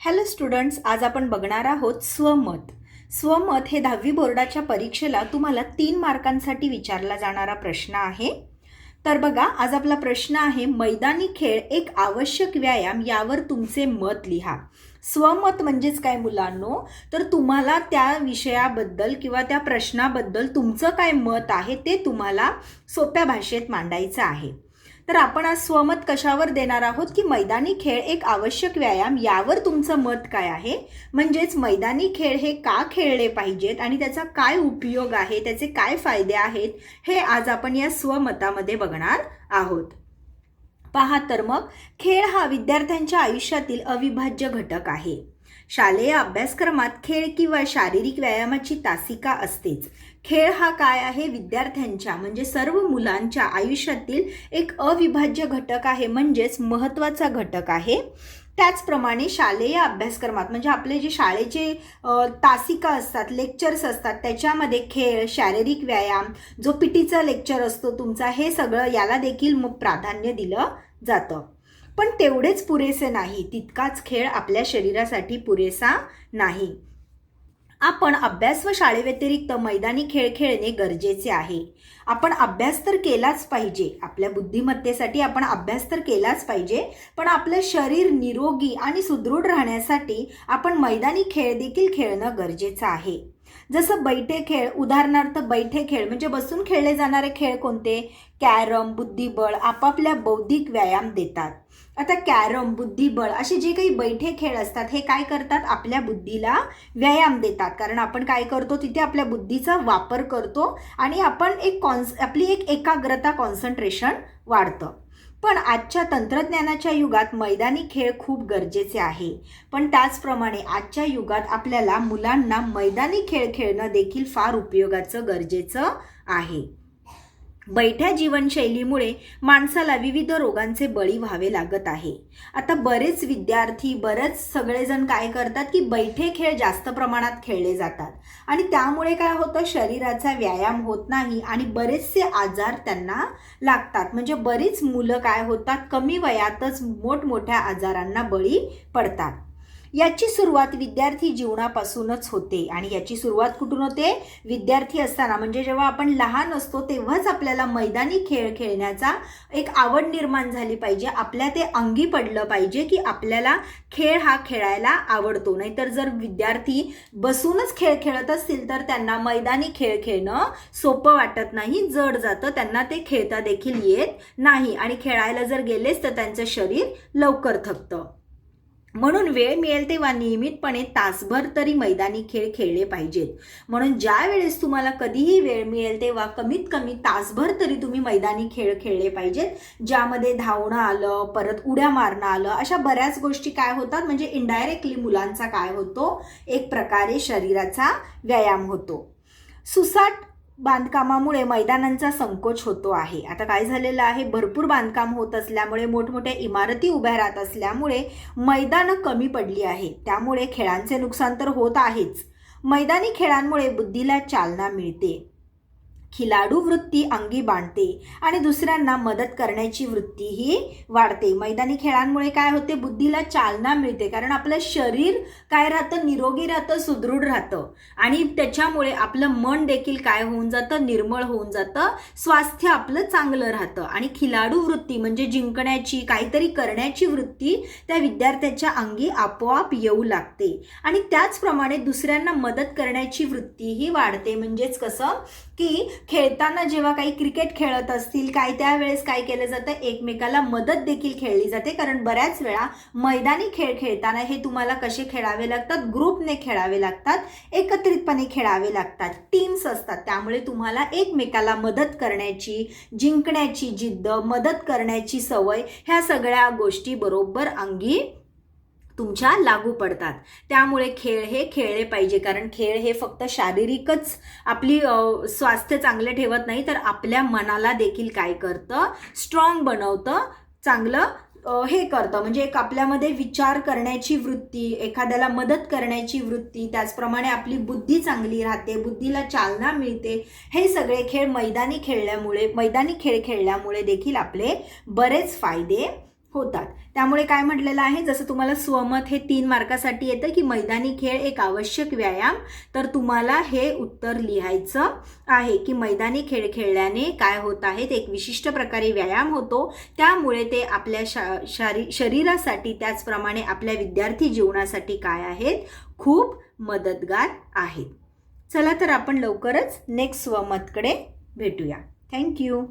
Hello students आज आपण बघणार आहोत स्वमत. स्वमत हे दहावी बोर्डाच्या परीक्षेला तुम्हाला तीन मार्कांसाठी विचारला जाणारा प्रश्न आहे. तर बघा आज आपला प्रश्न आहे मैदानी खेळ एक आवश्यक व्यायाम यावर तुमचे मत लिहा. स्वमत म्हणजेच काय मुलांनो? तर तुम्हाला त्या विषयाबद्दल किंवा त्या प्रश्नाबद्दल तुमचं काय मत आहे ते तुम्हाला सोप्या भाषेत मांडायचं आहे. तर आपण आज स्वमत कशावर देणार आहोत? की मैदानी खेळ एक आवश्यक व्यायाम यावर तुमचं मत काय आहे? म्हणजेच मैदानी खेळ हे का खेळले पाहिजेत आणि त्याचा काय उपयोग आहे? त्याचे काय फायदे आहेत? हे आज आपण या स्वमतामध्ये बघणार आहोत. पहा तर मग खेळ हा विद्यार्थ्यांच्या आयुष्यातील अविभाज्य घटक आहे. शालेय अभ्यासक्रमात खेळ किंवा शारीरिक व्यायामाची तासिका असतेच. खेळ हा काय आहे? विद्यार्थ्यांच्या म्हणजे सर्व मुलांच्या आयुष्यातील एक अविभाज्य घटक आहे म्हणजेच महत्त्वाचा घटक आहे. त्याचप्रमाणे शालेय अभ्यासक्रमात म्हणजे आपले जे शाळेचे तासिका असतात लेक्चर्स असतात त्याच्यामध्ये खेळ शारीरिक व्यायाम जो पीटीचा लेक्चर असतो तुमचा हे सगळं याला देखील प्राधान्य दिलं जातं. पण तेवढेच पुरेसे नाही. तितकाच खेळ आपल्या शरीरासाठी पुरेसा नाही. आपण अभ्यास व शाळेव्यतिरिक्त मैदानी खेळ खेळणे गरजेचे आहे. आपण अभ्यास तर केलाच पाहिजे. आपल्या बुद्धिमत्तेसाठी आपण अभ्यास तर केलाच पाहिजे. पण आपलं शरीर निरोगी आणि सुदृढ राहण्यासाठी आपण मैदानी खेळ देखील खेळणं गरजेचं आहे. जसं बैठे खेळ उदाहरणार्थ बैठे खेळ म्हणजे बसून खेळले जाणारे खेळ कोणते? कॅरम बुद्धिबळ आपापल्या बौद्धिक व्यायाम देतात. आता कॅरम बुद्धिबळ असे जे काही बैठे खेळ असतात हे काय करतात? आपल्या बुद्धीला व्यायाम देतात. कारण आपण काय करतो? तिथे आपल्या बुद्धीचा वापर करतो आणि आपण एक कॉन्स आपली एक एकाग्रता कॉन्सन्ट्रेशन वाढतं. पण आजच्या तंत्रज्ञानाच्या युगात मैदानी खेळ खूप गरजेचे आहे. पण त्याचप्रमाणे आजच्या युगात आपल्याला मुलांना मैदानी खेळ खेळणं देखील फार उपयोगाचं गरजेचं आहे. बैठ्या जीवनशैलीमुळे माणसाला विविध रोगांचे बळी व्हावे लागत आहे. आता बरेच विद्यार्थी बरेच सगळेजण काय करतात की बैठे खेळ जास्त प्रमाणात खेळले जातात. आणि त्यामुळे काय होतं शरीराचा व्यायाम होत नाही आणि बरेचसे आजार त्यांना लागतात. म्हणजे बरीच मुलं काय होतात कमी वयातच मोठमोठ्या आजारांना बळी पडतात. याची सुरुवात विद्यार्थी जीवनापासूनच होते. आणि याची सुरुवात कुठून होते? विद्यार्थी असताना. म्हणजे जेव्हा आपण लहान असतो तेव्हाच आपल्याला मैदानी खेळ खेळण्याचा एक आवड निर्माण झाली पाहिजे. आपल्या ते अंगी पडलं पाहिजे की आपल्याला खेळ हा खेळायला आवडतो. नाहीतर जर विद्यार्थी बसूनच खेळ खेळत असतील तर त्यांना मैदानी खेळ खेळणं सोपं वाटत नाही जड जातं. त्यांना ते खेळता देखील येत नाही. आणि खेळायला जर गेलेच तर त्यांचं शरीर लवकर थकतं. म्हणून वेळ मिळेल तेव्हा नियमितपणे तासभर तरी मैदानी खेळ खेळले पाहिजेत. म्हणून ज्या वेळेस तुम्हाला कधीही वेळ मिळेल तेव्हा कमीत कमी तासभर तरी तुम्ही मैदानी खेळ खेळले पाहिजेत. ज्यामध्ये धावणं आलं परत उड्या मारणं आलं अशा बऱ्याच गोष्टी काय होतात? म्हणजे इनडायरेक्टली मुलांचा काय होतो? एक प्रकारे शरीराचा व्यायाम होतो. सुसाट बांधकामामुळे मैदानांचा संकोच होतो आहे. आता काय झालेलं आहे? भरपूर बांधकाम होत असल्यामुळे मोठमोठ्या इमारती उभ्या राहत असल्यामुळे मैदानं कमी पडली आहे त्यामुळे खेळांचे नुकसान तर होत आहेच. मैदानी खेळांमुळे बुद्धीला चालना मिळते. खिलाडू वृत्ती अंगी बांधते आणि दुसऱ्यांना मदत करण्याची वृत्तीही वाढते. मैदानी खेळांमुळे काय होते? बुद्धीला चालना मिळते कारण आपलं शरीर काय राहतं? निरोगी राहतं सुदृढ राहतं. आणि त्याच्यामुळे आपलं मन देखील काय होऊन जातं? निर्मळ होऊन जातं. स्वास्थ्य आपलं चांगलं राहतं. आणि खिलाडू वृत्ती म्हणजे जिंकण्याची काहीतरी करण्याची वृत्ती त्या विद्यार्थ्याच्या अंगी आपोआप येऊ लागते. आणि त्याचप्रमाणे दुसऱ्यांना मदत करण्याची वृत्तीही वाढते. म्हणजेच कसं? की खेळताना जेव्हा काही क्रिकेट खेळत असतील काय त्यावेळेस काय केलं जातं? एकमेकाला मदत देखील खेळली जाते. कारण बऱ्याच वेळा मैदानी खेळ खेळताना हे तुम्हाला कसे खेळावे लागतात? ग्रुपने खेळावे लागतात. एकत्रितपणे खेळावे लागतात. टीम्स असतात. त्यामुळे तुम्हाला एकमेकाला मदत करण्याची जिंकण्याची जिद्द मदत करण्याची सवय ह्या सगळ्या गोष्टी बरोबर अंगी तुमच्या लागू पडतात. त्यामुळे खेळ हे खेळले पाहिजे. कारण खेळ हे फक्त शारीरिकच आपली स्वास्थ्य चांगले ठेवत नाही तर आपल्या मनाला देखील काय करतं? स्ट्रॉंग बनवतं चांगलं हे करतं. म्हणजे एक आपल्यामध्ये विचार करण्याची वृत्ती एखाद्याला मदत करण्याची वृत्ती त्याचप्रमाणे आपली बुद्धी चांगली राहते बुद्धीला चालना मिळते. हे सगळे खेळ मैदानी खेळल्यामुळे मैदानी खेळ खेळल्यामुळे देखील आपले बरेच फायदे होतात. त्यामुळे काय म्हटलेलं आहे जसं तुम्हाला स्वमत हे तीन मार्कासाठी येतं की मैदानी खेळ एक आवश्यक व्यायाम तर तुम्हाला हे उत्तर लिहायचं आहे की मैदानी खेळ खेळल्याने काय होत आहेत एक विशिष्ट प्रकारे व्यायाम होतो. त्यामुळे ते आपल्या शा शारी शरीरासाठी त्याचप्रमाणे आपल्या विद्यार्थी जीवनासाठी काय आहेत खूप मदतगार आहेत. चला तर आपण लवकरच नेक्स्ट स्वमतकडे भेटूया. थँक्यू